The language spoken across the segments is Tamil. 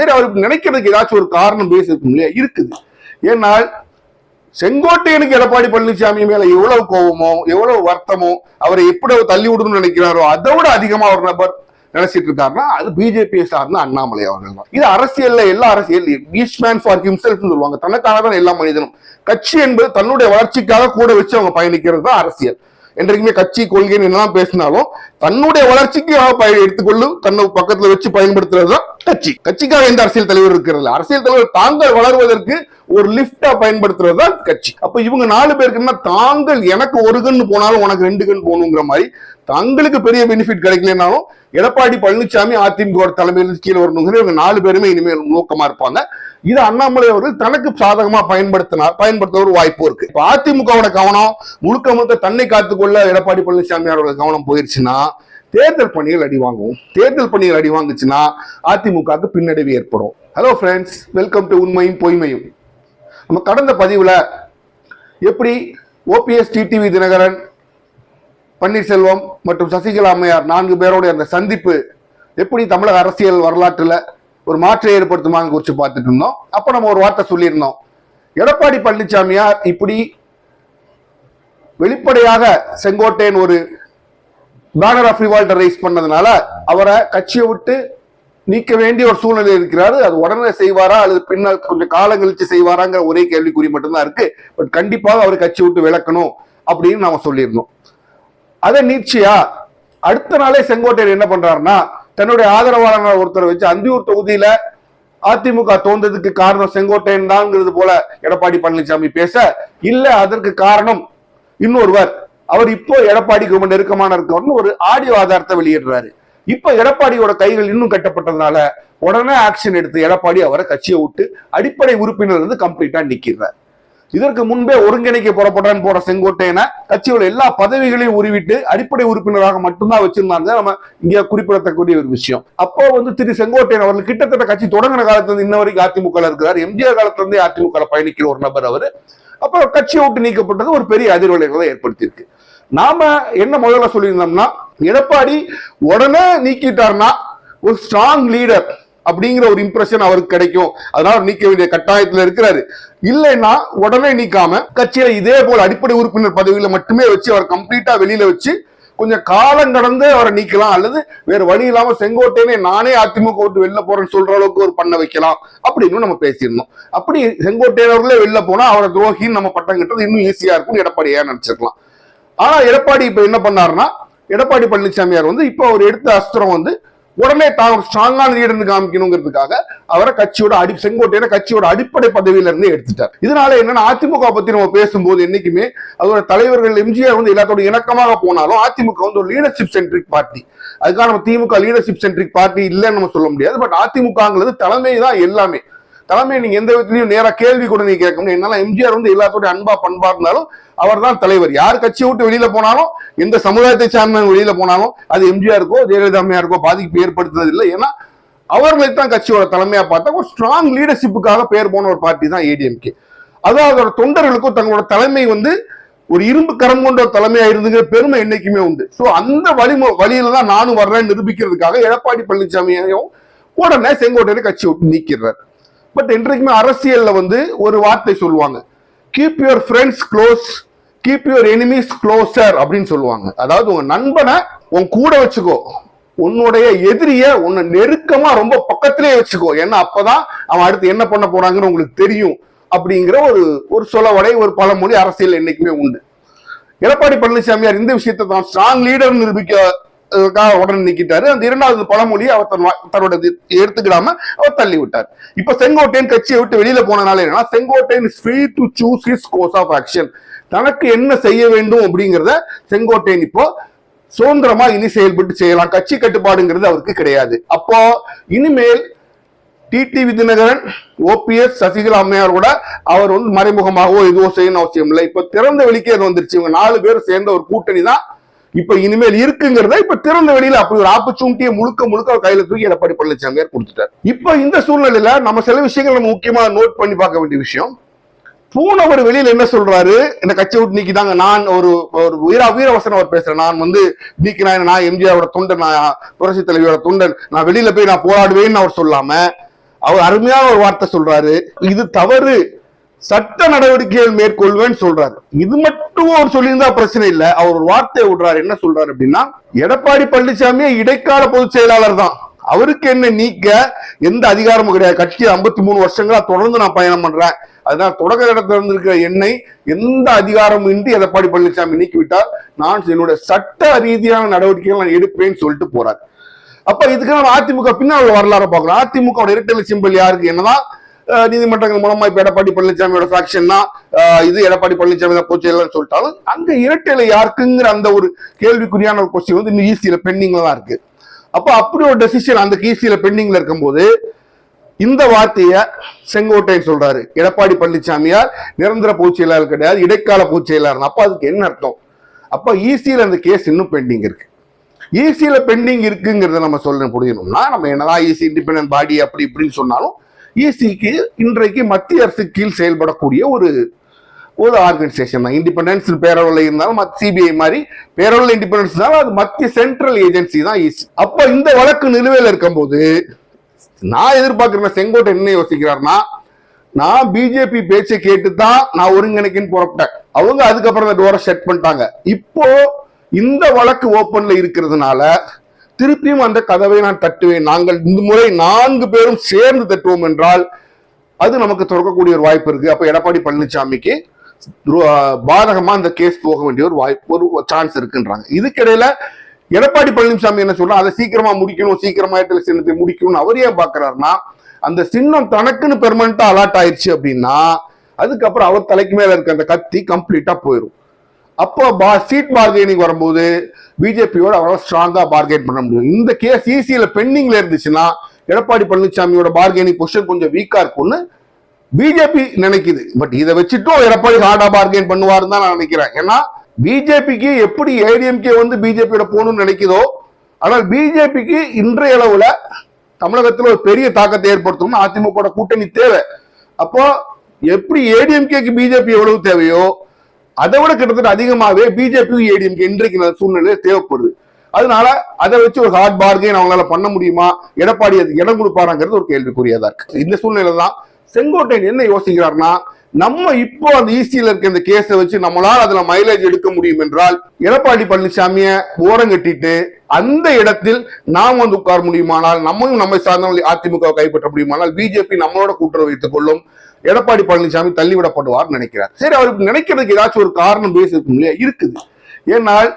சரி அவருக்கு நினைக்கிறதுக்கு ஏதாச்சும் ஒரு காரணம் பேசி இருக்கும் இல்லையா? இருக்குது. ஏன்னால் செங்கோட்டையனுக்கு எடப்பாடி பழனிசாமி மேல எவ்வளவு கோபமோ எவ்வளவு வருத்தமோ அவரை எப்படி தள்ளி விடணும்னு நினைக்கிறாரோ அதை விட அதிகமா ஒரு நபர் நினைச்சிட்டு இருக்காருன்னா அது பிஜேபியை சார்ந்த அண்ணாமலை அவர்கள் தான். இது அரசியல்ல எல்லா அரசியல் ஈச் மேன் ஃபார் ஹிம்செல்ஃப் சொல்லுவாங்க. தனக்காக தான் எல்லா மனிதனும். கட்சி என்பது தன்னுடைய வளர்ச்சிக்காக கூட வச்சு அவங்க பயணிக்கிறது தான் அரசியல். என்றைக்குமே கட்சி கொள்கைன்னு என்னதான் பேசினாலும் தன்னுடைய வளர்ச்சிக்கு எடுத்துக்கொள்ளும் தன்னை பக்கத்துல வச்சு பயன்படுத்துறது தான் கட்சி. கட்சிக்காக எந்த அரசியல் தலைவர் இருக்கிறது அரசியல் தலைவர் தாங்கள் வளர்வதற்கு ஒரு லிப்டா பயன்படுத்துறது தான் கட்சி. அப்ப இவங்க நாலு பேருக்கு என்ன தாங்கள் எனக்கு ஒரு கண் போனாலும் உனக்கு ரெண்டு கண் போகணுங்கிற மாதிரி தங்களுக்கு பெரிய பெனிஃபிட் கிடைக்கலனாலும் எடப்பாடி பழனிசாமி அதிமுக தலைமையில் கீழே வரணுங்கிற இவங்க நாலு பேருமே இனிமேல் நோக்கமா இருப்பாங்க. இது அண்ணாமலை அவர்கள் தனக்கு சாதகமா பயன்படுத்தினார் பயன்படுத்த ஒரு வாய்ப்பு இருக்கு. இப்ப அதிமுகவோட கவனம் முழுக்க முழுக்க தன்னை காத்துக்கொள்ள எடப்பாடி பழனிசாமி அவர்கள் கவனம் போயிருச்சுன்னா தேர்தல் பணிகள் அடி வாங்கும். தேர்தல் பணிகள் அடி வாங்குச்சுன்னா அதிமுகவுக்கு பின்னடைவு ஏற்படும். ஹலோ ஃப்ரெண்ட்ஸ் வெல்கம் டு உண்மையும் பொய்மையும். நம்ம கடந்த பதிவில் எப்படி ஓபிஎஸ் டிடிவி தினகரன் பன்னீர்செல்வம் மற்றும் சசிகலா அம்மையார் நான்கு பேரோட அந்த சந்திப்பு எப்படி தமிழக அரசியல் வரலாற்றில் ஒரு மாற்றை ஏற்படுத்துமாங்க குறித்து பார்த்துட்டு இருந்தோம். அப்போ நம்ம ஒரு வார்த்தை சொல்லியிருந்தோம். எடப்பாடி பழனிசாமியார் இப்படி வெளிப்படையாக செங்கோட்டையன் ஒரு பேனர் ஆஃப் ரிவால்ட்டை ரைஸ் பண்ணதுனால அவரை கட்சியை விட்டு நீக்க வேண்டிய ஒரு சூழ்நிலை இருக்கிறாரு. அது உடனே செய்வாரா? அல்லது பின்னால் கொஞ்சம் காலம் கழிச்சு செய்வாராங்கிற ஒரே கேள்விக்குறி மட்டும்தான் இருக்கு. பட் கண்டிப்பாக அவர் கட்சி விட்டு விளக்கணும் அப்படின்னு நாம சொல்லியிருந்தோம். அதை நீட்சியா அடுத்த நாளே செங்கோட்டையர் என்ன பண்றாருன்னா தன்னுடைய ஆதரவாளர் ஒருத்தரை வச்சு அந்தியூர் தொகுதியில அதிமுக தோன்றதுக்கு காரணம் செங்கோட்டையன் தான்ங்கிறது போல எடப்பாடி பழனிசாமி பேச இல்ல அதற்கு காரணம் இன்னொருவர். அவர் இப்போ எடப்பாடிக்கு ரொம்ப நெருக்கமான இருக்கவர்னு ஒரு ஆடியோ ஆதாரத்தை வெளியிடுறாரு. இப்ப எடப்பாடியோட கைகள் இன்னும் கட்டப்பட்டதுனால உடனே ஆக்ஷன் எடுத்து எடப்பாடி அவரை கட்சியை விட்டு அடிப்படை உறுப்பினர் வந்து கம்ப்ளீட்டா நிக்கிறார் இதற்கு முன்பே ஒருங்கிணைக்க புறப்பட்டான் போற செங்கோட்டையனை கட்சியோட எல்லா பதவிகளையும் உருவிட்டு அடிப்படை உறுப்பினராக மட்டும்தான் வச்சிருந்தாங்க. நம்ம இங்க குறிப்பிடத்தக்கூடிய ஒரு விஷயம். அப்போ வந்து திரு செங்கோட்டையன் அவர்கள் கிட்டத்தட்ட கட்சி தொடங்கின காலத்துல இருந்து இன்ன வரைக்கும் அதிமுக இருக்கிறார். எம்ஜிஆர் காலத்துல இருந்தே அதிமுக பயணிக்கிற ஒரு நபர் அவரு. அப்போ கட்சியை விட்டு நீக்கப்பட்டது ஒரு பெரிய அதிர்வலைகளை ஏற்படுத்தியிருக்கு. நாம என்ன முதல்ல சொல்லியிருந்தோம்னா எடப்பாடி உடனே நீக்கிட்டார்னா ஒரு ஸ்ட்ராங் லீடர் அப்படிங்கிற ஒரு இம்ப்ரெஷன் அவருக்கு கிடைக்கும். அதனால நீக்க வேண்டிய கட்டாயத்தில் இருக்கிறாரு. இல்லைன்னா உடனே நீக்காம கட்சியில இதே போல அடிப்படை உறுப்பினர் பதவியில மட்டுமே வச்சு அவர் கம்ப்ளீட்டா வெளியில வச்சு கொஞ்சம் காலம் கடந்து அவரை நீக்கலாம். அல்லது வேற வழி இல்லாம செங்கோட்டையனே நானே அதிமுக விட்டு வெளில போறேன்னு சொல்ற அளவுக்கு ஒரு பண்ண வைக்கலாம். அப்படின்னு நம்ம பேசியிருந்தோம். அப்படி செங்கோட்டையன் அவர்களே வெளில போனா அவரை துரோகின்னு நம்ம பட்டம் கட்டுறது இன்னும் ஈஸியா இருக்கும் எடப்பாடி ஏன் நினைச்சிருக்கலாம்? ஆனா எடப்பாடி இப்ப என்ன பண்ணாருன்னா எடப்பாடி பழனிசாமியார் வந்து இப்போ அவர் எடுத்த அஸ்திரம் வந்து உடனே தான் ஒரு ஸ்ட்ராங்கான லீடர்னு காமிக்கணுங்கிறதுக்காக அவரை கட்சியோட அடி செங்கோட்டையில கட்சியோட அடிப்படை பதவியில இருந்து எடுத்துட்டார். இதனால என்னன்னா அதிமுக பத்தி நம்ம பேசும்போது என்னைக்குமே அதோட தலைவர்கள் எம்ஜிஆர் வந்து எல்லாத்தோட இணக்கமாக போனாலும் அதிமுக வந்து ஒரு லீடர்ஷிப் சென்ட்ரிக் பார்ட்டி அதுக்காக நம்ம திமுக லீடர்ஷிப் சென்ட்ரிக் பார்ட்டி இல்லைன்னு நம்ம சொல்ல முடியாது. பட் அதிமுகங்கிறது தலைமை தான் எல்லாமே. தலைமை நீங்க எந்த விதத்திலையும் நேரா கேள்வி கூட நீங்க கேட்க முடியும் என்னால எம்ஜிஆர் வந்து எல்லாத்தோட அன்பா பண்பா இருந்தாலும் அவர் தான் தலைவர். யார் கட்சியை விட்டு வெளியில போனாலும் எந்த சமுதாயத்தை சார்ந்தவங்க வெளியில போனாலும் அது எம்ஜிஆருக்கோ ஜெயலலிதா அம்மையாருக்கோ பாதிப்பு ஏற்படுத்துறது இல்லை ஏன்னா அவர்களை தான் கட்சியோட தலைமையா பார்த்தா ஒரு ஸ்ட்ராங் லீடர்ஷிப்புக்காக பேர் போன ஒரு பார்ட்டி தான் ஏடிஎம்கே அதாவது அதோட தொண்டர்களுக்கும் தங்களோட தலைமை வந்து ஒரு இரும்பு கரம் கொண்ட ஒரு தலைமையா இருந்துங்கிற பெருமை என்னைக்குமே உண்டு. ஸோ அந்த வழி வழியில தான் நானும் வர்றேன் நிரூபிக்கிறதுக்காக எடப்பாடி பழனிசாமியையும் உடனே செங்கோட்டையில கட்சி விட்டு நீக்கிறார் பட் என்றைக்குமே அரசியல்ல வந்து ஒரு வார்த்தை சொல்லுவாங்க. Keep your friends close keep your enemies closer அப்படின்னு சொல்லுவாங்க. அதாவது உங்க நண்பனை உன் கூட வச்சுக்கோ. உன்னுடைய எதிரிய உன்னை நெருக்கமா ரொம்ப பக்கத்திலே வச்சுக்கோ. ஏன்னா அப்பதான் அவன் அடுத்து என்ன பண்ண போறாங்கன்னு உங்களுக்கு தெரியும். அப்படிங்கிற ஒரு ஒரு சொலவடை ஒரு பழமொழி அரசியல் என்னைக்குமே உண்டு. எடப்பாடி பழனிசாமியார் இந்த விஷயத்தை தான் ஸ்ட்ராங் லீடர் நிரூபிக்க உடனே நிக்கிட்டாரு. அந்த இரண்டாவது பழமொழி அவர் தன் தன்னோட இது எடுத்துக்கிடாம அவர் தள்ளி விட்டார் இப்ப செங்கோட்டையன் கட்சியை விட்டு வெளியில போனனால என்னன்னா Sengottaiyan free to choose his course of action தனக்கு என்ன செய்ய வேண்டும் அப்படிங்கிறத செங்கோட்டையன் இப்போ சுதந்திரமா இனி செயல்பட்டு செய்யலாம். கட்சி கட்டுப்பாடுங்கிறது அவருக்கு கிடையாது. அப்போ இனிமேல் டிடிவி தினகரன் ஓபிஎஸ் சசிகலா அம்மையார் கூட அவர் வந்து மறைமுகமாகவோ எதுவோ செய்யணும் அவசியம் இல்லை. இப்ப திறந்த வெளிக்கே வந்துருச்சு. இவங்க நாலு பேர் சேர்ந்த ஒரு கூட்டணி தான் இப்ப இனிமேல் இருக்குங்கிறத இப்ப திறந்த வெளியில அப்படி ஒரு ஆப்பர்ச்சுனிட்டியை முழுக்க முழுக்க அவர் கையில தூக்கி எடப்பாடி பழனிசாமியார் கொடுத்துட்டார். இப்ப இந்த சூழ்நிலையில நம்ம சில விஷயங்கள் நம்ம முக்கியமா நோட் பண்ணி பார்க்க வேண்டிய விஷயம். பூனவர் வெளியில என்ன சொல்றாரு? இந்த கட்சி விட்டு நீக்கிதாங்க நான் ஒரு ஒரு வீர வீரவசனம் அவர் பேசுறேன் நான் வந்து நீக்கினா நான் எம்ஜிஆரோட தொண்டன் நான் புரட்சி தலைவியோட தொண்டன். நான் வெளியில போய் நான் போராடுவேன்னு அவர் சொல்லாம அவர் அருமையான ஒரு வார்த்தை சொல்றாரு. இது தவறு. சட்ட நடவடிக்கைகள் மேற்கொள்வேன்னு சொல்றாரு. இது மட்டும் அவர் சொல்லியிருந்தா பிரச்சனை இல்ல. அவர் ஒரு வார்த்தையை விடுறாரு. என்ன சொல்றாரு அப்படின்னா எடப்பாடி பழனிசாமியே இடைக்கால பொதுச் செயலாளர் தான். அவருக்கு என்ன நீக்க? எந்த அதிகாரமும் கிடையாது. கட்சி 53 மூணு வருஷங்களா தொடர்ந்து நான் பயணம் பண்றேன். அதனால தொடக்க இடத்துல இருந்திருக்கிற என்னை எந்த அதிகாரமும் இன்றி எடப்பாடி பழனிசாமி நீக்கிவிட்டால் நான் என்னுடைய சட்ட ரீதியான நடவடிக்கைகள் நான் எடுப்பேன்னு சொல்லிட்டு போறாரு. அப்ப இதுக்கு நம்ம அதிமுக பின்னால் வரலாறு பார்க்கிறோம் அதிமுக இரட்டை சிம்பிள் யாருக்கு? என்னதான் நீதிமன்றங்கள் மூலமா இப்ப எடப்பாடி பழனிசாமியோட ஃபேக்ஷன் தான். இது எடப்பாடி பழனிசாமி தான் போச்சு எல்லாம் சொல்லிட்டாலும் அங்க இரட்டையில யாருக்குங்கிற அந்த ஒரு கேள்விக்குறியான ஒரு கொஸ்டின் வந்து இன்னும் ஈஸியில பெண்டிங்ல தான் இருக்கு. அப்ப அப்படி ஒரு டெசிஷன் அந்த ஈஸியில பெண்டிங்ல இருக்கும்போது இந்த வார்த்தைய செங்கோட்டையன் சொல்றாரு. எடப்பாடி பழனிசாமியார் நிரந்தர பொதுச் செயலாளர் கிடையாது இடைக்கால பொதுச் செயலாளர் அப்ப அதுக்கு என்ன அர்த்தம்? அப்ப ஈஸியில அந்த கேஸ் இன்னும் பெண்டிங் இருக்கு. ஈஸியில பெண்டிங் இருக்குங்கிறத நம்ம சொல்ல முடியணும்னா நம்ம என்னதான் ஈசி இண்டிபெண்டன்ட் பாடி அப்படி இப்படின்னு சொன்னாலும் இசிக்கு இன்றைக்கு மத்திய அரசு கீழ் செயல்படக்கூடிய ஒரு ஒரு ஆர்கனைசேஷன் தான். இண்டிபெண்டன்ஸ் பேரவையில் இருந்தாலும் சிபிஐ மாதிரி பேரவையில் இண்டிபெண்டன்ஸ் அது மத்திய சென்ட்ரல் ஏஜென்சி தான் இசி அப்போ இந்த வழக்கு நிலுவையில் இருக்கும்போது நான் எதிர்பார்க்குறேன் செங்கோட்டை என்ன யோசிக்கிறார்னா நான் பிஜேபி பேச்சை கேட்டு தான் நான் ஒருங்கிணைக்குன்னு புறப்பட்டேன். அவங்க அதுக்கப்புறம் அந்த டோரை செட் பண்ணிட்டாங்க. இப்போ இந்த வழக்கு ஓப்பன்ல இருக்கிறதுனால திருப்பியும் அந்த கதவை நான் தட்டுவேன். நாங்கள் இந்த முறை நான்கு பேரும் சேர்ந்து தட்டுவோம் என்றால் அது நமக்கு திறக்கக்கூடிய ஒரு வாய்ப்பு இருக்கு. அப்ப எடப்பாடி பழனிசாமிக்கு பாதகமா அந்த கேஸ் போக வேண்டிய ஒரு வாய்ப்பு ஒரு சான்ஸ் இருக்குன்றாங்க. இதுக்கிடையில எடப்பாடி பழனிசாமி என்ன சொல்றா அதை சீக்கிரமா முடிக்கணும் சீக்கிரமா ஏற்றல் சின்னத்தை முடிக்கணும்னு அவர் ஏன் பாக்குறாருன்னா அந்த சின்னம் தனக்குன்னு பெர்மனண்டா அலாட் ஆயிடுச்சு அப்படின்னா அதுக்கப்புறம் அவர் தலைக்கு மேல இருக்க அந்த கத்தி கம்ப்ளீட்டா போயிடும் அப்போ பா சீட் பார்கெனிங் வரும்போது பிஜேபியோட அவரால் ஸ்ட்ராங்காக பார்கெயின் பண்ண முடியும். இந்த கேஸ் ஈசியில் பெண்டிங்கில் இருந்துச்சுன்னா எடப்பாடி பழனிசாமியோட பார்கெனிங் பொசிஷன் கொஞ்சம் வீக்காக இருக்கும்னு பிஜேபி நினைக்குது. பட் இதை வச்சுட்டும் எடப்பாடி ஹார்டா பார்கெயின் பண்ணுவாருன்னு தான் நான் நினைக்கிறேன். ஏன்னா பிஜேபிக்கு எப்படி ஏடிஎம்கே வந்து பிஜேபியோட போகணும்னு நினைக்குதோ ஆனால் பிஜேபிக்கு இன்றைய அளவில் தமிழகத்தில் ஒரு பெரிய தாக்கத்தை ஏற்படுத்தணும்னு அதிமுக கூட்டணி தேவை. அப்போ எப்படி ஏடிஎம்கேக்கு பிஜேபி எவ்வளவு தேவையோ அதை விட கிட்டத்தட்ட அதிகமாகவே பிஜேபி ஏடிஎம்கே இன்றைக்கு சூழ்நிலை தேவைப்படுது. அதனால அதை வச்சு ஒரு ஹார்ட் பார்கெயின் அவங்களால பண்ண முடியுமா? எடப்பாடி அதுக்கு இடம் கொடுப்பாராங்கிறது ஒரு கேள்விக்குரியதா இருக்கு. இந்த சூழ்நிலை தான் செங்கோட்டையன் என்ன யோசிக்கிறார்னா நம்ம இப்போ அந்த ஈசியில இருக்க இந்த கேஸை வச்சு நம்மளால அதுல மைலேஜ் எடுக்க முடியும் என்றால் எடப்பாடி பழனிசாமிய ஓரங்கட்டிட்டு அந்த இடத்தில் நாம் வந்து உட்கார முடியுமானால் நம்மையும் நம்மை சார்ந்த அதிமுக கைப்பற்ற முடியுமானால் பிஜேபி நம்மளோட கூட்டுறவு வைத்துக் கொள்ளும். எடப்பாடி பழனிசாமி தள்ளிவிடப்படுவார் நினைக்கிறார். சரி அவருக்கு நினைக்கிறதுக்கு ஏதாச்சும் ஒரு காரணம் பேசி இருக்கும் இல்லையா? இருக்குது. ஏன்னால்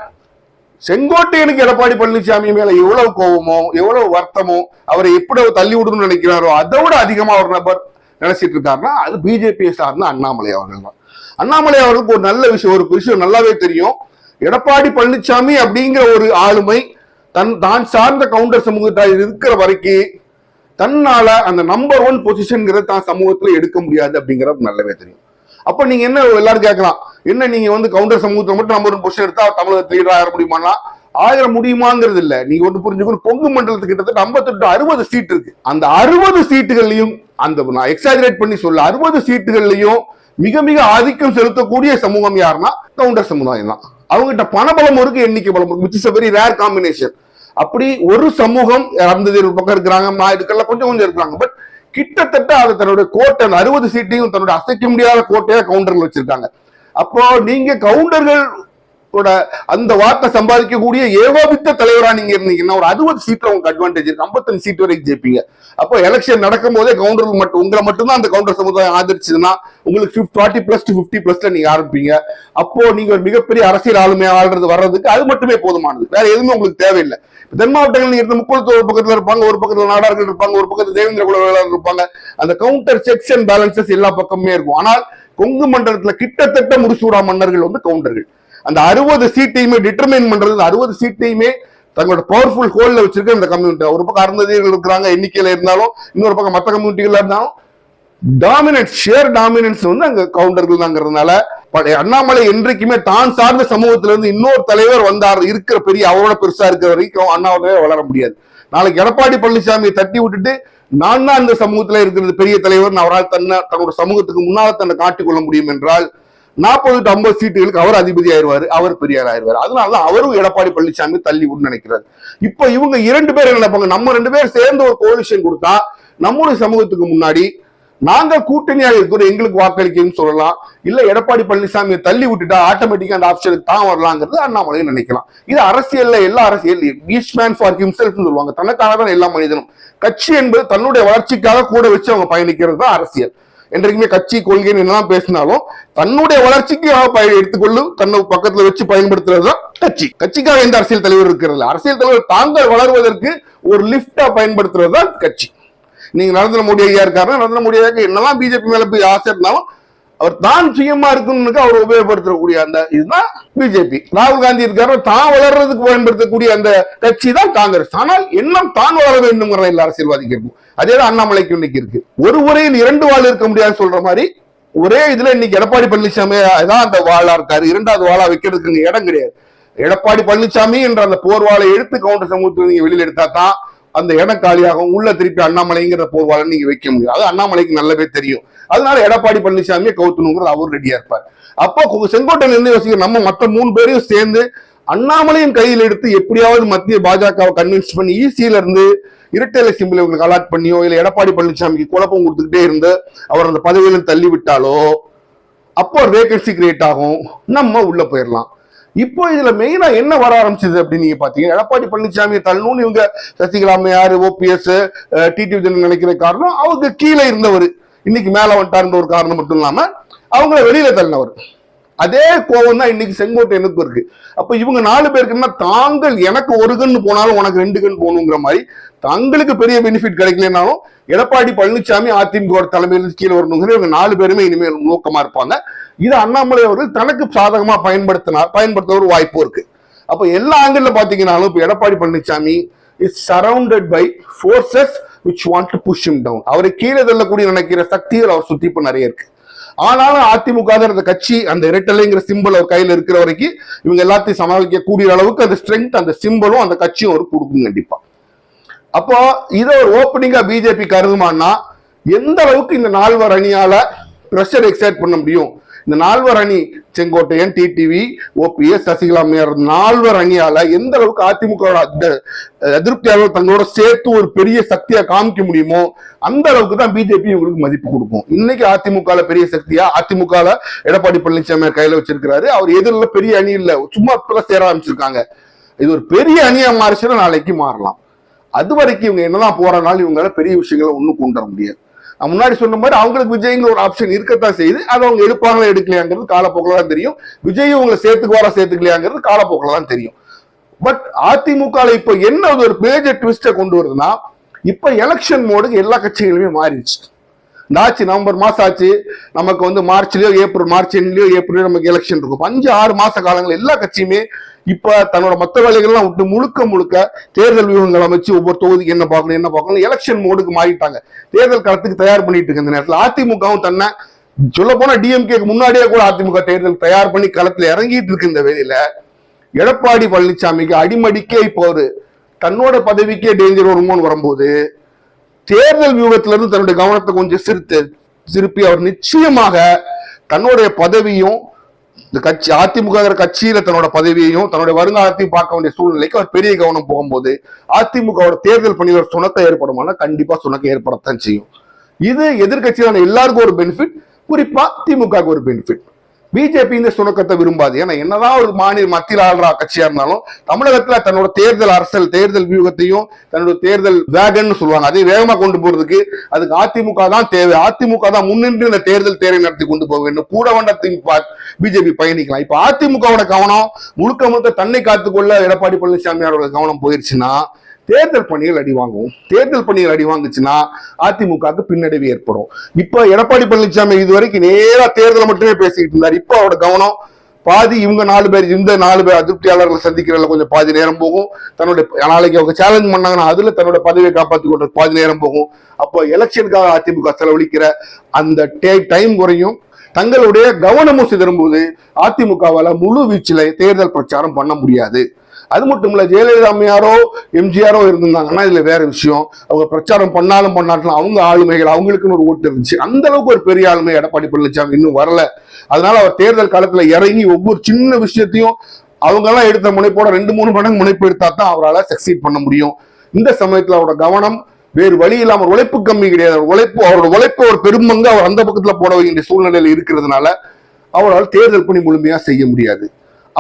செங்கோட்டையனுக்கு எடப்பாடி பழனிசாமி மேல எவ்வளவு கோபமோ எவ்வளவு வருத்தமோ அவரை எப்படி தள்ளி விடணும்னு நினைக்கிறாரோ அதை விட அதிகமா ஒரு நபர் நினைச்சிட்டு இருக்காருன்னா அது பிஜேபியை சார்ந்த அண்ணாமலை அவர்கள் தான். அண்ணாமலை அவர்களுக்கு ஒரு நல்ல விஷயம் ஒரு விஷயம் நல்லாவே தெரியும். எடப்பாடி பழனிசாமி அப்படிங்கிற ஒரு ஆளுமை தன் தான் சார்ந்த கவுண்டர் சமூகத்தால் இருக்கிற வரைக்கும் தன்னால அந்த நம்பர் ஒன் பொசிஷன்ங்கிறத தான் சமூகத்துல எடுக்க முடியாது அப்படிங்கிறது நல்லாவே தெரியும். அப்ப நீங்க என்ன எல்லாரும் கேட்கலாம்? என்ன நீங்க வந்து கவுண்டர் சமூகத்துல மட்டும் நம்பர் ஒன் பொசிஷன் எடுத்தா தமிழகத்தில் லீடர் ஆக முடியுமானா ஆயிர முடியுமாங்கிறது இல்ல. நீங்க ஒன்று புரிஞ்சுக்கணும். கொங்கு மண்டலத்துக்கு கிட்டத்தட்ட ஐம்பத்தி ஐம்பத்தெட்டு அறுபது சீட் இருக்கு. அந்த அறுபது சீட்டுகள்லையும் அந்த நான் எக்ஸாஜரேட் பண்ணி சொல்ல அறுபது சீட்டுகள்லையும் மிக மிக ஆதிக்கம் செலுத்தக்கூடிய சமூகம் யாருன்னா கவுண்டர் சமுதாயம் தான். அவங்ககிட்ட பணபலம் இருக்கு எண்ணிக்கை பலம் இருக்கு which is very rare combination அப்படி ஒரு சமூகம் அந்த பக்கம் இருக்கிறாங்க நாயுடுக்கள்ல கொஞ்சம் கொஞ்சம் இருக்கிறாங்க. பட் கிட்டத்தட்ட அது தன்னுடைய கோட்டை அறுபது சீட்டையும் தன்னுடைய அசைக்க முடியாத கோட்டையா கவுண்டர்கள் வச்சிருக்காங்க. அப்போ நீங்க கவுண்டர்கள் அந்த வார்த்தை சம்பாதிக்கக்கூடிய ஏகோபித்த தலைவரா நீங்க இருந்தீங்கன்னா ஒரு அறுபது சீட்ல உங்களுக்கு அட்வான்டேஜ் இருக்கு. ஐம்பத்தஞ்சு சீட் வரைக்கும் ஜெயிப்பீங்க. அப்போ எலெக்ஷன் நடக்கும் போதே கவுண்டர்கள் மட்டும் உங்களை மட்டும்தான் அந்த கவுண்டர் சமுதாயம் ஆதரிச்சதுன்னா உங்களுக்கு ஃபார்ட்டி பிளஸ் டு ஃபிஃப்டி பிளஸ்ல நீங்க ஆரம்பிப்பீங்க. அப்போ நீங்க ஒரு மிகப்பெரிய அரசியல் ஆளுமை ஆள்றது வர்றதுக்கு அது மட்டுமே போதுமானது. வேற எதுவுமே உங்களுக்கு தேவையில்லை. தென் மாவட்டங்கள் நீங்க இருந்த முப்பது ஒரு பக்கத்துல இருப்பாங்க ஒரு பக்கத்துல நாடார்கள் இருப்பாங்க ஒரு பக்கத்துல தேவேந்திர குல இருப்பாங்க. அந்த கவுண்டர் செக்ஸ் அண்ட் பேலன்சஸ் எல்லா பக்கமுமே இருக்கும். ஆனால் கொங்கு மண்டலத்துல கிட்டத்தட்ட முடிசூடா மன்னர்கள் வந்து கவுண்டர்கள் அந்த அறுபது சீட்டையுமே டிட்டர்மைன் பண்றது அந்த அறுபது சீட்டையுமே தங்களோட பவர்ஃபுல் ஹோல்ல வச்சிருக்க இந்த கம்யூனிட்டி ஒரு பக்கம் அருந்ததியர்கள் இருக்கிறாங்க எண்ணிக்கையில இருந்தாலும் இன்னொரு பக்கம் மற்ற கம்யூனிட்டிகள் இருந்தாலும் டாமினன்ஸ் ஷேர் டாமினன்ஸ் வந்து அங்க கவுண்டர்கள் தாங்கிறதுனால பழைய அண்ணாமலை என்றைக்குமே தான் சார்ந்த சமூகத்துல இருந்து இன்னொரு தலைவர் வந்தார் இருக்கிற பெரிய அவரோட பெருசா இருக்கிற வரைக்கும் அண்ணாமலை வளர முடியாது. நாளைக்கு எடப்பாடி பழனிசாமியை தட்டி விட்டுட்டு நான் தான் இந்த சமூகத்துல இருக்கிறது பெரிய தலைவர் அவரால் தன்னை தன்னோட சமூகத்துக்கு முன்னால தன்னை காட்டிக்கொள்ள முடியும் என்றால் நாற்பது டு ஐம்பது சீட்டுகளுக்கு அவர் அதிபதி ஆயிருவாரு அவர் பெரியார் ஆயிருவாரு அதனாலதான் அவரும் எடப்பாடி பழனிசாமி தள்ளி விட நினைக்கிறாரு. இப்ப இவங்க இரண்டு பேர் நினைப்பாங்க? நம்ம ரெண்டு பேரும் சேர்ந்து ஒரு கோலிஷன் கொடுத்தா நம்முடைய சமூகத்துக்கு முன்னாடி நாங்க கூட்டணியாக இருக்கிறோம் எங்களுக்கு வாக்களிக்கணும்னு சொல்லலாம். இல்ல எடப்பாடி பழனிசாமியை தள்ளி விட்டுட்டா ஆட்டோமேட்டிக்கா அந்த ஆப்ஷனுக்கு தான் வரலாங்கிறது அண்ணாமலை நினைக்கலாம். இது அரசியல்ல எல்லா அரசியல் ஈச் மேன் ஃபார் ஹிம்செல்ஃப் சொல்லுவாங்க. தனக்காக தான் எல்லா மனிதனும். கட்சி என்பது தன்னுடைய வளர்ச்சிக்காக கூட வச்சு அவங்க பயணிக்கிறது தான் அரசியல். என்றைக்குமே கட்சி கொள்கைன்னு என்னெல்லாம் பேசினாலும் தன்னுடைய வளர்ச்சிக்கு எடுத்துக்கொள்ளும் தன்னை பக்கத்துல வச்சு பயன்படுத்துறது தான் கட்சி. கட்சிக்காக எந்த அரசியல் தலைவர் இருக்கிறது அரசியல் தலைவர் தாங்கள் வளர்வதற்கு ஒரு லிப்டா பயன்படுத்துறது தான் கட்சி. நீங்க நரேந்திர மோடி ஐயா இருக்காருன்னா நரேந்திர மோடி ஐயாக்கு என்னெல்லாம் பிஜேபி மேல போய் ஆசை இருந்தாலும் அவர் தான் சுயமா இருக்கணும்னு அவர் உபயோகப்படுத்தக்கூடிய அந்த இதுதான் பிஜேபி ராகுல் காந்தி இருக்காரு தான் வளர்றதுக்கு பயன்படுத்தக்கூடிய அந்த கட்சி தான் காங்கிரஸ். ஆனால் எண்ணம் தான் வளர வேண்டும்ங்கிற எல்லா அரசியல்வாதிக்கு இருக்கும் அதே தான் அண்ணாமலைக்கு இன்னைக்கு இருக்கு. ஒரு உரையில் இரண்டு வாழ் இருக்க முடியாது சொல்ற மாதிரி ஒரே இதுல இன்னைக்கு எடப்பாடி பழனிசாமி தான் அந்த வாழா இருக்காரு. இரண்டாவது வாழா வைக்கிறதுக்கு இடம் கிடையாது. எடப்பாடி பழனிசாமி என்ற அந்த போர்வாளை எடுத்து கவுண்டர் சமூகத்தில் நீங்க வெளியில எடுத்தா தான் அந்த இடம் காலியாகும் உள்ள திருப்பி அண்ணாமலைங்கிற போர்வாளர் நீங்க வைக்க முடியும். அது அண்ணாமலைக்கு நல்லாவே தெரியும். அதனால எடப்பாடி பழனிசாமியை கவுத்தணுங்கிறது அவர் ரெடியா இருப்பார் அப்போ கு- செங்கோட்டையில இருந்து யோசிக்க நம்ம மற்ற மூணு பேரையும் சேர்ந்து அண்ணாமலையின் கையில் எடுத்து எப்படியாவது மத்திய பாஜகவை கன்வின்ஸ் பண்ணி ஈசியில இருந்து இரட்டை சிம்பிள் இவங்களுக்கு அலாட் பண்ணியோ இல்ல எடப்பாடி பழனிசாமிக்கு குழப்பம் கொடுத்துக்கிட்டே இருந்து அவர் அந்த பதவியில தள்ளி விட்டாலோ அப்போ வேகன்சி கிரியேட் ஆகும். நம்ம உள்ள போயிடலாம் இப்போ இதுல மெயினா என்ன வர ஆரம்பிச்சது அப்படின்னு நீங்க பாத்தீங்கன்னா எடப்பாடி பழனிசாமி தள்ளணும்னு இவங்க சசிகலா அம்மையார் ஓபிஎஸ் டிடி விஜயன் நினைக்கிற காரணம் அவங்க கீழே இருந்தவர். இன்னைக்கு மேல வந்துட்டாருன்ற ஒரு காரணம் மட்டும் இல்லாம அவங்கள வெளியில தள்ளினவர். அதே கோவம் தான் இன்னைக்கு செங்கோட்டையனுக்கு இருக்கு. அப்ப இவங்க நாலு பேருக்கு என்ன தாங்கள் எனக்கு ஒரு கண் போனாலும் உனக்கு ரெண்டு கண் போகணுங்கிற மாதிரி தங்களுக்கு பெரிய பெனிஃபிட் கிடைக்கலனாலும் எடப்பாடி பழனிசாமி அதிமுக தலைமையில் கீழே வரணுங்கிற இவங்க நாலு பேருமே இனிமேல் நோக்கமா இருப்பாங்க. இது அண்ணாமலை அவர்கள் தனக்கு சாதகமா பயன்படுத்தினார் பயன்படுத்த ஒரு வாய்ப்பு இருக்கு. அப்ப எல்லா ஆங்கிள் பாத்தீங்கன்னாலும் இப்ப Edappadi Palaniswami is surrounded by forces which want to push him down அவரை கீழே தள்ளக்கூடிய நினைக்கிற சக்திகள் அவர் சுத்தி இப்ப நிறைய இருக்கு. ஆனாலும் அதிமுக அந்த கட்சி அந்த இரட்டலைங்கிற சிம்பிள் அவர் கையில இருக்கிற வரைக்கும் இவங்க எல்லாத்தையும் சமாளிக்க கூடிய அளவுக்கு அந்த ஸ்ட்ரென்த் அந்த சிம்பிளும் அந்த கட்சியும் அவர் கொடுக்கும் கண்டிப்பா. அப்போ இதை ஒரு ஓப்பனிங்கா பிஜேபி கருதுமான்னா எந்த அளவுக்கு இந்த நால்வர் அணியால ப்ரெஷர் எக்ஸைட் பண்ண முடியும்? இந்த நால்வர் அணி செங்கோட்டையன் டிடிவி ஓபிஎஸ் சசிகலா அம்மையார் நால்வர் அணியால எந்த அளவுக்கு அதிமுக எதிர்ப்பியாளர்கள் தங்களோட சேர்த்து ஒரு பெரிய சக்தியா காமிக்க முடியுமோ அந்த அளவுக்கு தான் பிஜேபி இவங்களுக்கு மதிப்பு கொடுக்கும். இன்னைக்கு அதிமுக பெரிய சக்தியா அதிமுக எடப்பாடி பழனிசாமி கையில வச்சிருக்கிறாரு. அவர் எதிரில் பெரிய அணி இல்ல சும்மா இப்பதான் சேர ஆரம்பிச்சிருக்காங்க. இது ஒரு பெரிய அணியா மாறிச்சுன்னா நாளைக்கு மாறலாம். அது வரைக்கும் இவங்க என்னதான் போறனாலும் இவங்களால பெரிய விஷயங்களை ஒண்ணும் கொண்டு வர முடியாது. முன்னாடி சொன்ன மாதிரி அவங்களுக்கு விஜய்ங்கிற ஒரு ஆப்ஷன் இருக்கத்தான் செய்யுது. அதை அவங்க எடுப்பாங்களா எடுக்கலையாங்கிறது காலப்போக்கில் தான் தெரியும். விஜய் உங்களை சேர்த்துக்குவாரா சேர்த்துக்கலையாங்கிறது காலப்போக்கில் தான் தெரியும். பட் அதிமுக இப்போ என்ன ஒரு மேஜர் ட்விஸ்டை கொண்டு வருதுன்னா இப்ப எலெக்ஷன் மோடுக்கு எல்லா கட்சிகளுமே மாறிடுச்சு. இந்த ஆச்சு நவம்பர் மாசம் ஆச்சு. நமக்கு வந்து மார்ச்லயோ ஏப்ரல் மார்ச் எண்ட்லயோ ஏப்ரலோ நமக்கு எலெக்ஷன் இருக்கும். அஞ்சு ஆறு மாச காலங்கள் எல்லா கட்சியுமே இப்ப தன்னோட மற்ற வேலைகள்லாம் விட்டு முழுக்க முழுக்க தேர்தல் வியூகங்கள் அமைச்சு ஒவ்வொரு தொகுதிக்கு என்ன பார்க்கணும் என்ன பார்க்கணும் எலெக்ஷன் மோடுக்கு மாறிட்டாங்க. தேர்தல் களத்துக்கு தயார் பண்ணிட்டு இருக்க இந்த நேரத்தில் அதிமுகவும் தன்னை சொல்ல போனா டிஎம்கேக்கு முன்னாடியே கூட அதிமுக தேர்தல் தயார் பண்ணி களத்துல இறங்கிட்டு இருக்கு இந்த வேலையில. எடப்பாடி பழனிசாமிக்கு அடிமடிக்கே இப்போ ஒரு தன்னோட பதவிக்கே டேஞ்சர் வருமோன்னு வரும்போது தேர்தல் வியூகத்திலிருந்து தன்னுடைய கவனத்தை கொஞ்சம் சிரித்து திருப்பி அவர் நிச்சயமாக தன்னுடைய பதவியும் இந்த கட்சி அதிமுக கட்சியில தன்னோட பதவியையும் தன்னுடைய வருங்காலத்தையும் பார்க்க வேண்டிய சூழ்நிலைக்கு அவர் பெரிய கவனம் போகும்போது அதிமுகவோட தேர்தல் பணியில் ஒரு சுணக்கம் ஏற்படுமானா கண்டிப்பா சுணக்கம் ஏற்படத்தான் செய்யும். இது எதிர்கட்சியான எல்லாருக்கும் ஒரு பெனிஃபிட் குறிப்பா திமுகவுக்கு ஒரு பெனிஃபிட் பிஜேபி இந்த சுணக்கத்தை விரும்பாது. ஏன்னா என்னதான் ஒரு மாநில மத்தியில் ஆள்ற கட்சியா இருந்தாலும் தமிழகத்துல தன்னோட தேர்தல் அரசியல் தேர்தல் வியூகத்தையும் தன்னோட தேர்தல் வேகன் சொல்லுவாங்க. அதை வேகமா கொண்டு போறதுக்கு அதுக்கு அதிமுக தான் தேவை. அதிமுக தான் முன்னின்று இந்த தேர்தல் தேரை நடத்தி கொண்டு போக வேண்டும். கூட வண்டத்தின் பிஜேபி பயணிக்கலாம். இப்ப அதிமுகவோட கவனம் முழுக்க முழுக்க தன்னை காத்துக்கொள்ள எடப்பாடி பழனிசாமி அவர்கள் கவனம் போயிருச்சுன்னா தேர்தல் பணிகள் அடி வாங்கும். தேர்தல் பணிகள் அடி வாங்குச்சுன்னா அதிமுகவுக்கு பின்னடைவு ஏற்படும். இப்ப எடப்பாடி பழனிசாமி இதுவரைக்கும் நேரா தேர்தலை மட்டுமே பேசிக்கிட்டு இருந்தார். இப்ப அவரோட கவனம் பாதி இவங்க நாலு பேர் இந்த நாலு பேர் அதிருப்தியாளர்களை சந்திக்கிறதுல கொஞ்சம் பாதி நேரம் போகும். தன்னுடைய நாளைக்கு அவங்க சேலஞ்ச் பண்ணாங்கன்னா அதுல தன்னோட பதவியை காப்பாத்தி கொண்டு பாதி நேரம் போகும். அப்போ எலெக்ஷனுக்காக அதிமுக செலவழிக்கிற அந்த டைம் குறையும். தங்களுடைய கவனமும் சிதறும்போது அதிமுகவால முழு வீச்சில் தேர்தல் பிரச்சாரம் பண்ண முடியாது. அது மட்டும் இல்ல ஜெயலலிதா அம்மையாரோ எம்ஜிஆரோ இருந்திருந்தாங்கன்னா இதுல வேற விஷயம். அவங்க பிரச்சாரம் பண்ணாலும் பண்ணாட்டும் அவங்க ஆளுமைகள் அவங்களுக்குன்னு ஒரு ஓட்டு இருந்துச்சு. அந்த அளவுக்கு ஒரு பெரிய ஆளுமை எடப்பாடி பழனிசாமி இன்னும் வரல. அதனால அவர் தேர்தல் காலத்துல இறங்கி ஒவ்வொரு சின்ன விஷயத்தையும் அவங்க எல்லாம் எடுத்த முனைப்போட ரெண்டு மூணு மடங்கு முனைப்பு எடுத்தா தான் அவரால் சக்சீட் பண்ண முடியும். இந்த சமயத்துல அவரோட கவனம் வேறு வழி இல்லாமல் உழைப்பு கம்மி கிடையாது. உழைப்பு அவரோட உழைப்பு ஒரு பெரும்பங்கு அவர் அந்த பக்கத்துல போட வேண்டிய சூழ்நிலையில இருக்கிறதுனால அவரால் தேர்தல் பணி முழுமையா செய்ய முடியாது.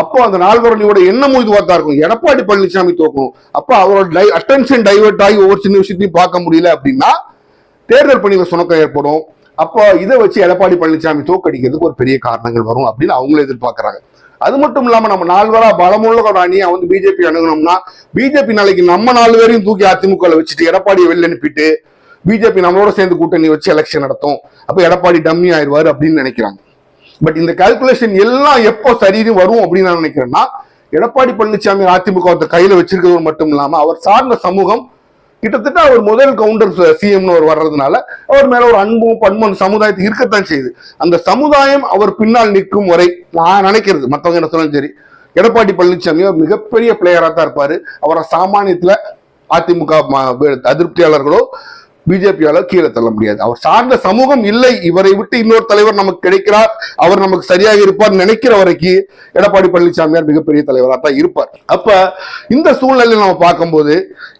அப்போ அந்த நால்வரணியோட எண்ணமும் இதுவா தான் இருக்கும். எடப்பாடி பழனிசாமி தோக்கணும். அப்போ அவரோட அட்டென்ஷன் டைவர்ட் ஆகி ஒவ்வொரு சின்ன விஷயத்தையும் பார்க்க முடியல அப்படின்னா தேர்தல் பணியில சுணக்கம் ஏற்படும். அப்போ இதை வச்சு எடப்பாடி பழனிசாமி தோக்கடிக்கிறதுக்கு ஒரு பெரிய காரணங்கள் வரும் அப்படின்னு அவங்களும் எதிர்பார்க்கறாங்க. அது மட்டும் இல்லாம நம்ம நால்வரா பலமுள்ள ஒரு அணியை வந்து பிஜேபி அணுகணும்னா பிஜேபி நாளைக்கு நம்ம நாலு பேரையும் தூக்கி அதிமுக வச்சுட்டு எடப்பாடியை வெளில அனுப்பிட்டு பிஜேபி நம்மளோட சேர்ந்து கூட்டணி வச்சு எலெக்ஷன் நடத்தும். அப்ப எடப்பாடி டம்மி ஆயிடுவாரு அப்படின்னு நினைக்கிறாங்க. பட் இந்த கால்குலேஷன் எல்லாம் எப்போ சரின்னு வரும் அப்படின்னு நான் நினைக்கிறேன்னா எடப்பாடி பழனிசாமி அதிமுக கையில வச்சிருக்கிறது மட்டும் இல்லாம அவர் சார்ந்த சமூகம் கிட்டத்தட்ட அவர் முதல் கவுண்டர் சிஎம்னு அவர் வர்றதுனால அவர் மேல ஒரு அன்பும் பண்பும் அந்த சமுதாயத்துக்கு இருக்கத்தான் செய்யுது. அந்த சமுதாயம் அவர் பின்னால் நிற்கும் வரை நான் நினைக்கிறது மற்றவங்க என்ன சொன்னாலும் சரி எடப்பாடி பழனிசாமி அவர் மிகப்பெரிய பிளேயராக தான் இருப்பாரு. அவரை சாமானியத்துல அதிமுக அதிருப்தியாளர்களோ பிஜேபியால கீழே தள்ள முடியாது. அவர் சார்ந்த சமூகம் இல்லை. இவரை விட்டு இன்னொரு தலைவர் நமக்கு கிடைக்கிறார். அவர் நமக்கு சரியாக இருப்பார் நினைக்கிற வரைக்கும் எடப்பாடி பழனிசாமியார் மிகப்பெரிய தலைவராக தான் இருப்பார். அப்ப இந்த சூழ்நிலையில் நம்ம பார்க்கும்போது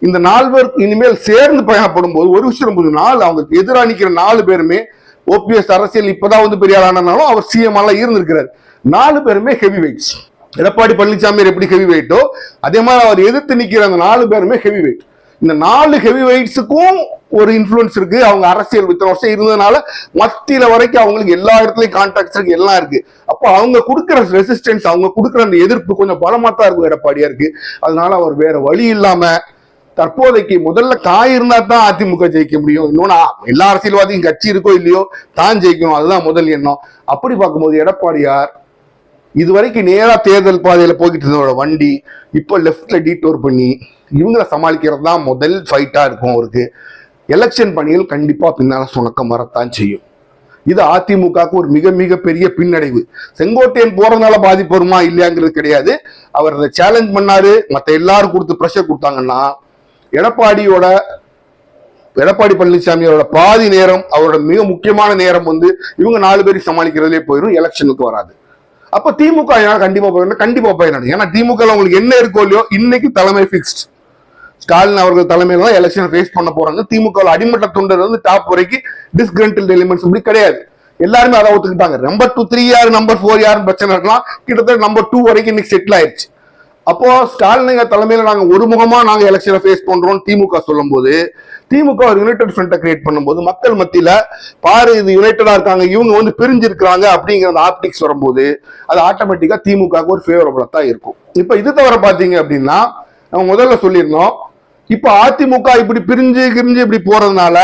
இந்த நால்வர் இனிமேல் சேர்ந்து பயணப்படும் போது ஒரு விஷயம் போது நாலு அவங்களுக்கு எதிராக நிக்கிற நாலு பேருமே ஓபிஎஸ் அரசியல் இப்பதான் வந்து பெரியார் ஆனாலும் அவர் சிஎம் எல்லாம் இருந்திருக்கிறார். நாலு பேருமே ஹெவி வெயிட்ஸ் எடப்பாடி பழனிசாமி எப்படி ஹெவி வெயிட்டோ அதே மாதிரி அவர் எதிர்த்து நிக்கிற அந்த நாலு பேருமே ஹெவி வெயிட் இந்த நாலு ஹெவி வெயிட்ஸுக்கும் ஒரு இன்ஃப்ளூயன்ஸ் இருக்கு. அவங்க அரசியல் இத்தனை வருஷம் இருந்ததுனால மத்தியில வரைக்கும் அவங்களுக்கு எல்லா இடத்துலயும் கான்டாக்ட்ஸ் இருக்கு எல்லாம் இருக்கு. அப்போ அவங்க கொடுக்குற ரெசிஸ்டன்ஸ் அவங்க கொடுக்குற அந்த எதிர்ப்பு கொஞ்சம் பலமா தான் இருக்கும் எடப்பாடியா இருக்கு அதனால அவர் வேற வழி இல்லாம தற்போதைக்கு முதல்ல தான் இருந்தா தான் அதிமுக ஜெயிக்க முடியும். இன்னொன்னு எல்லா அரசியல்வாதியும் கட்சி இருக்கோ இல்லையோ தான் ஜெயிக்கணும். அதுதான் முதல் எண்ணம். அப்படி பார்க்கும்போது எடப்பாடியார் இது வரைக்கும் நேராக தேர்தல் பாதையில் போய்கிட்டு இருந்தோட வண்டி இப்போ லெஃப்டில் டீட்டோர் பண்ணி இவங்களை சமாளிக்கிறது தான் முதல் ஃபைட்டாக இருக்கும் அவருக்கு. எலெக்ஷன் பணிகள் கண்டிப்பாக பின்னால் சுணக்கம் வரத்தான் செய்யும். இது அதிமுகவுக்கு ஒரு மிக மிக பெரிய பின்னடைவு. செங்கோட்டையன் போறதுனால பாதிப்பு வருமா இல்லையாங்கிறது கிடையாது. அவர் அதை சேலஞ்ச் பண்ணாரு. மற்ற எல்லாரும் கொடுத்து ப்ரெஷர் கொடுத்தாங்கன்னா எடப்பாடியோட எடப்பாடி பழனிசாமியோட பாதி நேரம் அவரோட மிக முக்கியமான நேரம் வந்து இவங்க நாலு பேரும் சமாளிக்கிறதுலே போயிடும் எலெக்ஷனுக்கு வராது. அப்ப திமுக ஏன்னா கண்டிப்பா போயிடணும் கண்டிப்பா போயிடணும் ஏன்னா திமுக உங்களுக்கு என்ன இருக்கோ இல்லையோ இன்னைக்கு தலைமை பிக்ஸ்ட் ஸ்டாலின் அவர்கள் தலைமையில தான் எலெக்ஷன் ஃபேஸ் பண்ண போறாங்க. திமுக அடிமட்ட தொண்டர் வந்து டாப் வரைக்கும் டிஸ்கிரண்டில் எலிமெண்ட்ஸ் இப்படி கிடையாது. எல்லாருமே அதை ஒத்துக்கிட்டாங்க. நம்பர் டூ த்ரீ யார் நம்பர் ஃபோர் யாருன்னு பிரச்சனை இருக்கலாம். கிட்டத்தட்ட நம்பர் டூ வரைக்கும் இன்னைக்கு செட்டில் ஆயிடுச்சு அப்போ ஸ்டாலினுங்க தலைமையில நாங்க ஒருமுகமா நாங்க எலெக்ஷனை ஃபேஸ் பண்றோம் திமுக சொல்லும்போது திமுக ஒரு யுனைடெட் ஃப்ரண்ட்டை கிரியேட் பண்ணும்போது மக்கள் மத்தியில பாரு இது யுனைடடா இருக்காங்க இவங்க வந்து பிரிஞ்சிருக்கிறாங்க அப்படிங்கிற அந்த ஆப்டிக்ஸ் வரும்போது அது ஆட்டோமேட்டிக்கா திமுகவுக்கு ஒரு ஃபேவரபுளா தான் இருக்கும். இப்ப இது தவிர பாத்தீங்க அப்படின்னா நம்ம முதல்ல சொல்லியிருந்தோம் இப்ப அதிமுக இப்படி பிரிஞ்சு கிரிஞ்சு இப்படி போறதுனால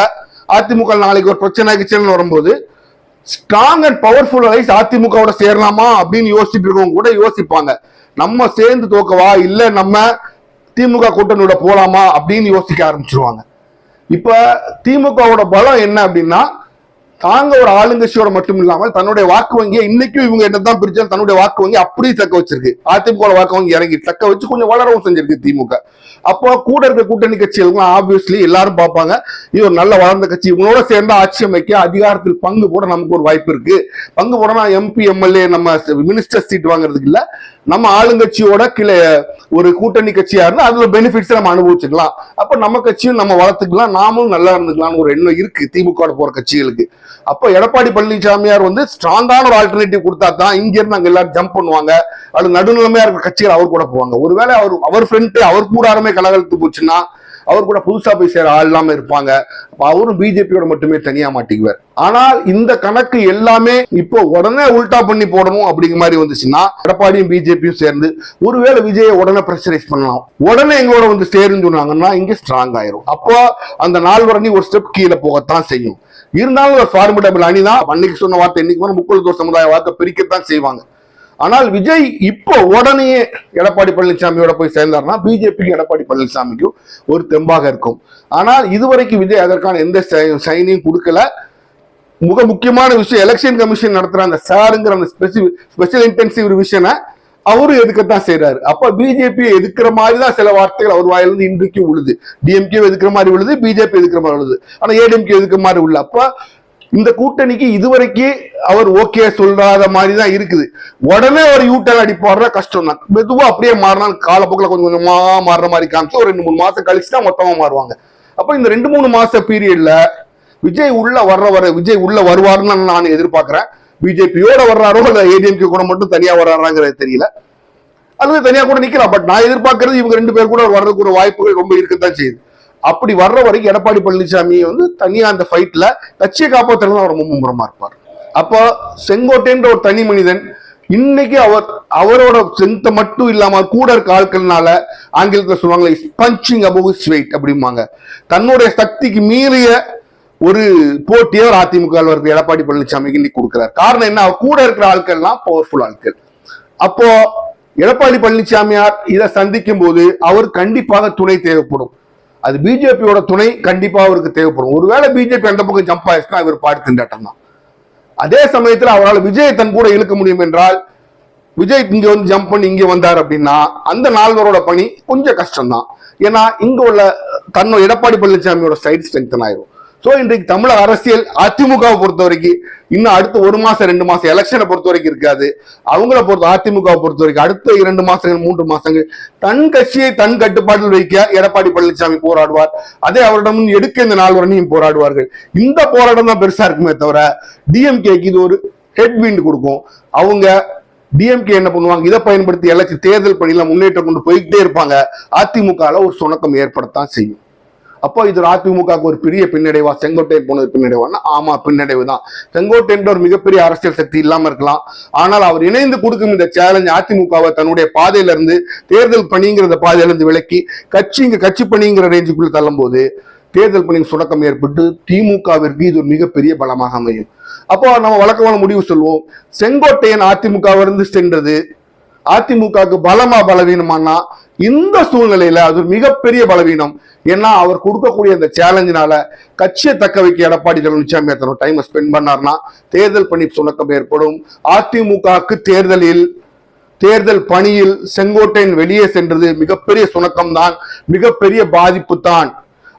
அதிமுக நாளைக்கு ஒரு பிரச்சனை கிச்சனை வரும்போது ஸ்ட்ராங் அண்ட் பவர்ஃபுல் அலைஸ் அதிமுகவோட சேரலாமா அப்படின்னு யோசிச்சுட்டு இருக்கவங்க கூட யோசிப்பாங்க. நம்ம சேர்ந்து தோக்கவா இல்ல நம்ம திமுக கூட்டணியோட போலாமா அப்படின்னு யோசிக்க ஆரம்பிச்சிருவாங்க. இப்ப திமுகவோட பலம் என்ன அப்படின்னா தாங்க ஒரு ஆளுங்கட்சியோட மட்டும் இல்லாமல் தன்னுடைய வாக்கு வங்கியை இன்னைக்கும் இவங்க என்னதான் பிரிச்சாலும் தன்னுடைய வாக்கு வங்கி அப்படியே தக்க வச்சிருக்கு. அதிமுக வாக்கு வங்கி இறங்கி தக்க வச்சு கொஞ்சம் வளரவும் செஞ்சிருக்கு திமுக. அப்போ கூட இருக்க கூட்டணி கட்சிகளுக்கும் ஆப்வியஸ்லி எல்லாரும் பார்ப்பாங்க. இது ஒரு நல்ல வளர்ந்த கட்சி. இவங்களோட சேர்ந்து ஆட்சி அமைக்க அதிகாரத்தில் பங்கு போட நமக்கு ஒரு வாய்ப்பு இருக்கு. பங்கு போடனா எம்பி எம்எல்ஏ நம்ம மினிஸ்டர் சீட் வாங்குறதுக்கு இல்ல. நம்ம ஆளுங்கட்சியோட கிளை ஒரு கூட்டணி கட்சியா இருந்தா அதுல பெனிஃபிட்ஸ் நம்ம அனுபவிச்சுக்கலாம். அப்ப நம்ம கட்சியும் நம்ம வளர்த்துக்கலாம். நாமும் நல்லா இருந்துக்கலாம்னு ஒரு எண்ணம் இருக்கு. திமுக போற கட்சிகளுக்கு. அப்போ எடப்பாடி பழனிசாமியார் வந்து ஸ்ட்ராங்கான ஒரு ஆல்டர்னேட்டிவ் கொடுத்தா தான் இங்கிருந்து அங்கே எல்லாரும் ஜம்ப் பண்ணுவாங்க. அது நடுநிலைமையா இருக்கிற கட்சிகள் அவர் கூட போவாங்க. ஒருவேளை அவர் அவர் ஃப்ரெண்ட் அவர் கூடாரமே கலகலத்து போச்சுன்னா அவர் கூட புதுசா போய் சேர ஆள் இல்லாம இருப்பாங்க. அவரும் பிஜேபியோட மட்டுமே தனியா மாட்டிக்குவார். ஆனால் இந்த கணக்கு எல்லாமே இப்போ உடனே உல்டா பண்ணி போடணும் அப்படிங்கிற மாதிரி வந்துச்சுன்னா எடப்பாடியும் பிஜேபியும் சேர்ந்து ஒருவேளை விஜயை உடனே பிரஷரைஸ் பண்ணலாம். உடனே எங்களோட வந்து சேருன்னு சொன்னாங்கன்னா இங்க ஸ்ட்ராங் ஆயிரும். அப்போ அந்த நால்வரணி ஒரு ஸ்டெப் கீழே போகத்தான் செய்யும். இருந்தாலும் ஒரு ஃபார்மிடபிள் அணி தான் அன்னைக்கு சொன்ன வார்த்தை இன்னைக்கு முக்குளத்தோர் சமுதாய வார்த்தை பிரிக்கத்தான் செய்வாங்க. ஆனால் விஜய் இப்போ உடனே எடப்பாடி பழனிசாமியோட போய் சேர்ந்தார்னா பிஜேபிக்கு எடப்பாடி பழனிசாமிக்கும் ஒரு தெம்பாக இருக்கும். ஆனால் இதுவரைக்கும் விஜய் அதற்கான எந்த சைனையும் கொடுக்கல. மிக முக்கியமான விஷயம் எலெக்ஷன் கமிஷன் நடத்துகிற அந்த சாருங்கிற அந்த ஸ்பெஷல் இன்டென்சிவ் ரிவிஷனை அவரும் எதுக்கத்தான் செய்யறாரு அப்ப பிஜேபி எதுக்குற மாதிரி தான் சில வார்த்தைகள் அவர் வாயிலிருந்து இன்றைக்கும் உழுது. டிஎம்கே எதுக்குற மாதிரி உழுது பிஜேபி எதுக்குற மாதிரி உழுது. ஆனா ஏடிஎம்கே எதுக்குற மாதிரி உள்ள அப்ப இந்த கூட்டணிக்கு இதுவரைக்கும் அவர் ஓகே சொல்லாத மாதிரி தான் இருக்குது. உடனே ஒரு யூட்டர்ன் அடிப்பாடுற கஷ்டம் தான் மெதுவா அப்படியே மாறினா காலப்போக்கில் கொஞ்சம் கொஞ்சமா மாறுற மாதிரி காமிச்சு ஒரு ரெண்டு மூணு மாசம் கழிச்சு தான் மொத்தமா மாறுவாங்க. அப்ப இந்த ரெண்டு மூணு மாச பீரியட்ல விஜய் உள்ள வர்ற வர விஜய் உள்ள வருவாருன்னு நான் எதிர்பார்க்கிறேன். பிஜேபியோட வர்றாரோ இல்ல ஏடிஎம்கே கூட மட்டும் தனியா வர்றாராங்கிறது தெரியல. அல்லது தனியா கூட நிக்கலாம் பட் நான் எதிர்பார்க்கறது இவங்க ரெண்டு பேர் கூட வர்றதுக்கு ஒரு வாய்ப்புகள் ரொம்ப இருக்கத்தான் செய்யுது. அப்படி வர்ற வரைக்கும் எடப்பாடி பழனிசாமி வந்து தனியா அந்த ஃபைட்ல கட்சியை காப்பாற்றுறது தான் ரொம்ப மும்முரமா இருப்பார். அப்போ செங்கோட்டைன்ற ஒரு தனி மனிதன் இன்னைக்கு அவர் அவரோட ஸ்ட்ரென்த்தை மட்டும் இல்லாம கூட இருக்க ஆட்கள்னால ஆங்கிலத்தில் சொல்லுவாங்களே பஞ்சிங் அபவ் வெயிட் அப்படிம்பாங்க. தன்னுடைய சக்திக்கு மீறிய ஒரு போட்டியை ஒரு அதிமுக இருக்கு எடப்பாடி பழனிசாமிக்கு இன்னைக்கு கொடுக்கிறார். காரணம் என்ன? அவர் கூட இருக்கிற ஆட்கள்லாம் பவர்ஃபுல் ஆட்கள். அப்போ எடப்பாடி பழனிசாமியார் இதை சந்திக்கும் போது அவர் கண்டிப்பாக துணை தேவைப்படும். அது பிஜேபியோட துணை கண்டிப்பாக அவருக்கு தேவைப்படும். ஒருவேளை பிஜேபி அந்த பக்கம் ஜம்ப் ஆயிடுச்சுன்னா இவர் பாடு திண்டாட்டம் தான். அதே சமயத்தில் அவரால் விஜய் தன் கூட இழுக்க முடியும் என்றால் விஜய் இங்க வந்து ஜம்ப் பண்ணி இங்க வந்தார் அப்படின்னா அந்த நால்வரோட பணி கொஞ்சம் கஷ்டம்தான். ஏன்னா இங்க உள்ள தன்னோட எடப்பாடி பழனிசாமியோட சைடு ஸ்ட்ரென்தன் ஆயிரும். சோ இன்றைக்கு தமிழக அரசியல் அதிமுகவை பொறுத்த வரைக்கும் இன்னும் அடுத்த ஒரு மாசம் ரெண்டு மாசம் எலெக்ஷனை பொறுத்த வரைக்கும் இருக்காது. அவங்கள பொறுத்த அதிமுகவை பொறுத்த வரைக்கும் அடுத்த இரண்டு மாசங்கள் மூன்று மாசங்கள் தன் கட்சியை தன் கட்டுப்பாட்டில் வைக்க எடப்பாடி பழனிசாமி போராடுவார். அதே அவரிடம் எடுக்க இந்த நால்வரனையும் போராடுவார்கள். இந்த போராட்டம் தான் பெருசா இருக்குமே தவிர டிஎம்கேக்கு இது ஒரு ஹெட்விண்ட் கொடுக்கும். அவங்க டிஎம்கே என்ன பண்ணுவாங்க? இதை பயன்படுத்தி எலக்ஷன் தேர்தல் பணியில முன்னேற்றம் கொண்டு போய்கிட்டே இருப்பாங்க. அதிமுகல ஒரு சுணக்கம் ஏற்படத்தான் செய்யும். அப்போ இது அதிமுகவுக்கு ஒரு பெரிய பின்னடைவா செங்கோட்டையன் போனது பின்னடைவான்னா ஆமா பின்னடைவு தான் செங்கோட்டையன் ஒரு மிகப்பெரிய அரசியல் சக்தி இல்லாம இருக்கலாம். ஆனால் அவர் இணைந்து கொடுக்கும் இந்த சேலஞ்ச் அதிமுகவை தன்னுடைய பாதையில இருந்து தேர்தல் பணிங்கிற பாதையில இருந்து விலக்கி கட்சி இங்க கட்சி பணிங்கிற ரேஞ்சுக்குள்ள தள்ளும் போது தேர்தல் பணி சுணக்கம் ஏற்பட்டு திமுகவிற்கு இது ஒரு மிகப்பெரிய பலமாக அமையும். அப்போ நம்ம வழக்கமான முடிவு சொல்லுவோம். செங்கோட்டையன் அதிமுகவிலிருந்து சென்றது அதிமுகவுக்கு பலமா பலவீனமானா இந்த சூழ்நிலையில அது மிகப்பெரிய பலவீனம். ஏன்னா அவர் கொடுக்கக்கூடிய அந்த சேலஞ்சினால கட்சியை தக்க வைக்க எடப்பாடி பழனிசாமி எத்தனை டைமை ஸ்பெண்ட் பண்ணார்னா தேர்தல் பணி சுணக்கம் ஏற்படும். அதிமுகவுக்கு தேர்தலில் தேர்தல் பணியில் செங்கோட்டையன் வெளியே சென்றது மிகப்பெரிய சுணக்கம் தான் மிகப்பெரிய பாதிப்பு தான்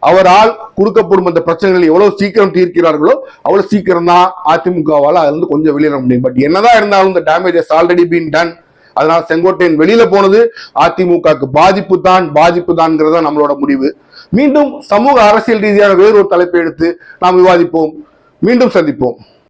அவரால் கொடுக்கப்படும் அந்த பிரச்சனைகளை எவ்வளவு சீக்கிரம் தீர்க்கிறார்களோ அவ்வளவு சீக்கிரம் தான் அதிமுகவால் அதுல இருந்து கொஞ்சம் வெளியிட முடியும். பட் என்னதான் இருந்தாலும் இந்த டேமேஜஸ் ஆல்ரெடி பீன் டன் அதனால செங்கோட்டையன் வெளியில போனது அதிமுகவுக்கு பாதிப்பு தான் பாதிப்பு தான்ங்கிறத நம்மளோட முடிவு. மீண்டும் சமூக அரசியல் ரீதியான வேறொரு தலைப்பை எடுத்து நாம் விவாதிப்போம். மீண்டும் சந்திப்போம்.